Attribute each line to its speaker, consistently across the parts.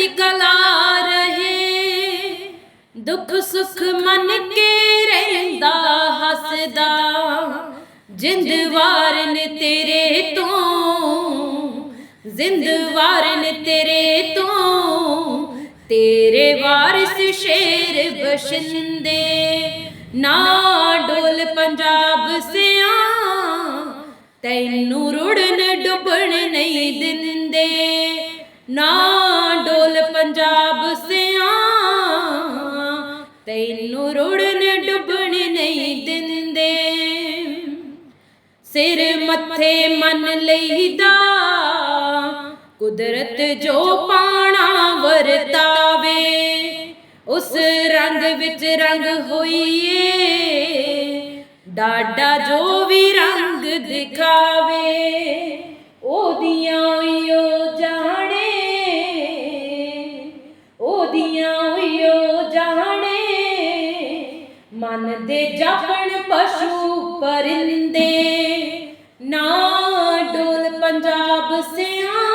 Speaker 1: ਚੜ੍ਹਦੀ ਕਲਾ ਰਹੇ। ਦੁੱਖ ਸੁੱਖ ਮਨ ਕੇ ਰਹਿੰਦਾ, ਹੱਸਦਾ। ਜਿੰਦ ਵਾਰਨ ਤੇਰੇ ਤੋਂ, ਜ਼ਿੰਦ ਵਾਰਨ ਤੇਰੇ ਤੋਂ। ਤੇਰੇ ਵਾਰਿਸ ਸ਼ੇਰ ਬਸ਼ਿੰਦੇ ਨਾ ਡੋਲ ਪੰਜਾਬ ਸਿਆ। ਤੈਨੂੰ ਰੁੜਨ ਡੁੱਬਣ ਨਹੀਂ ਦਿੰਦੇ। ਨਾ ਡੋਲ ਪੰਜਾਬ ਸਿਆ ਤੈਨੂੰ ਰੁੜਨ ਡੁੱਬਣ ਨਹੀਂ ਦਿੰਦੇ। ਸਿਰ ਮੱਥੇ ਮਨ ਲਈਦਾ, ਕੁਦਰਤ ਜੋ ਪਾਣਾ ਵਰਤਾਵੇ, ਉਸ ਰੰਗ ਵਿੱਚ ਰੰਗ ਹੋਈਏ, ਡਾਡਾ ਜੋ ਵੀ ਰੰਗ ਦਿਖਾਵੇ, ਉਹਦੀਆਂ ਦੇ ਜਾਪਣ ਪਸ਼ੂ ਪਰਿੰਦੇ ਨਾ ਡੋਲ ਪੰਜਾਬ ਸਿਆਂ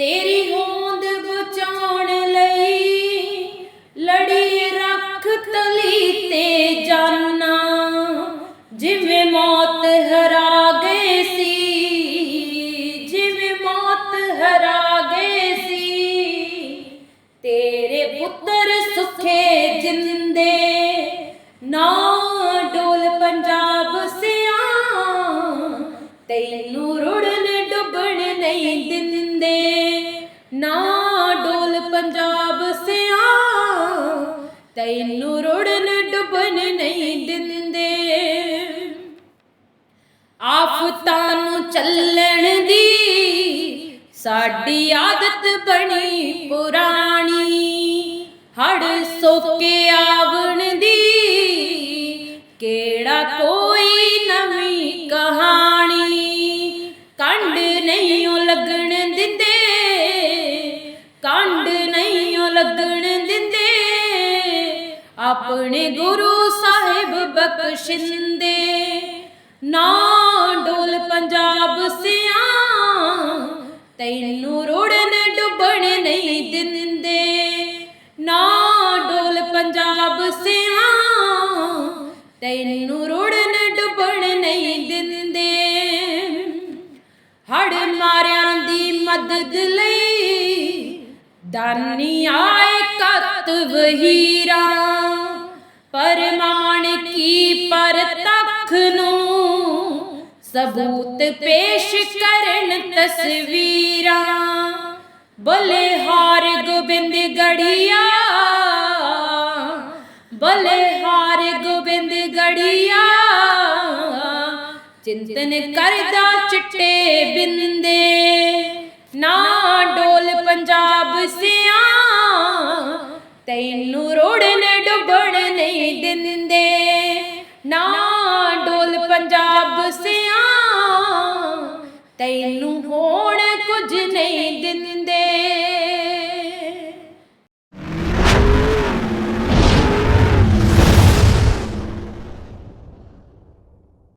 Speaker 1: ਤੇਰੀ ਹੋਂਦ ਬਚਾਉਣ ਲਈ ਲੜੀ ਰੱਖ ਤਲੀ ਤੇ ਜਾਨਾ ਜਿਵੇਂ ਮੌਤ ਹਰਾ ਗਏ ਸੀ, ਜਿਵੇਂ ਮੌਤ ਹਰਾ ਗਏ ਸੀ, ਤੇਰੇ ਪੁੱਤਰ ਸੁਖੇ ਜਿੰਦੇ। ਨਾ ਡੋਲ ਪੰਜਾਬ ਸਿਆ ਤੈਨੂੰ ਰੁੜਨ ਡੁੱਬਣ ਨਹੀਂ ਦਿੰਦੇ। ਨਾ ਡੋਲ ਪੰਜਾਬ ਸਿਆਂ ਤੈਨੂੰ ਰੁੜਨ ਡੁੱਬਣ ਨਹੀਂ ਦਿੰਦੇ। ਆਫਤਾਂ ਨੂੰ ਚੱਲਣ ਦੀ ਸਾਡੀ ਆਦਤ ਬਣੀ ਪੁਰਾਣੀ। ਹੜ ਸੋਕੇ ਆਵਣ ਦੀ ਕਿਹੜਾ ਕੋਈ ਆਪਣੇ ਗੁਰੂ ਸਾਹਿਬ ਬਖਸ਼ਿੰਦੇ। ਨਾ ਡੋਲ ਪੰਜਾਬ ਸਿਆਂ ਤੈਨੂੰ ਰੋੜਨ ਡੁੱਬਣ ਨਹੀਂ ਦਿੰਦੇ। ਨਾ ਡੋਲ ਪੰਜਾਬ ਸਿਆਂ ਤੈਨੂੰ ਰੋੜਨ ਡੁੱਬਣ ਨਹੀਂ ਦਿੰਦੇ। ਹੜ ਮਾਰਿਆਂ ਦੀ ਮਦਦ ਲਈ ਦਾਨੀ ਆਏ ਕਤ ਵਹੀਰਾ। ਪਰਮਾਣ ਕੀ ਪਰ ਤਖ ਨੂੰ ਸਬੂਤ ਪੇਸ਼ ਕਰਨ ਤਸਵੀਰਾਂ। ਬਲਿਹਾਰ ਗੋਬਿੰਦ ਗੜੀਆ, ਬਲਿਹਾਰ ਗੋਬਿੰਦ ਗੜੀਆ, ਚਿੰਤਨ ਕਰਦਾ ਚਿੱਟੇ ਬਿੰਦੇ। ਨਾ ਡੋਲ ਪੰਜਾਬ ਸਿਆ, ਤੈਨੂੰ ਰੋੜ ਡੁੱਬਣ ਨਹੀਂ ਦਿੰਦੇ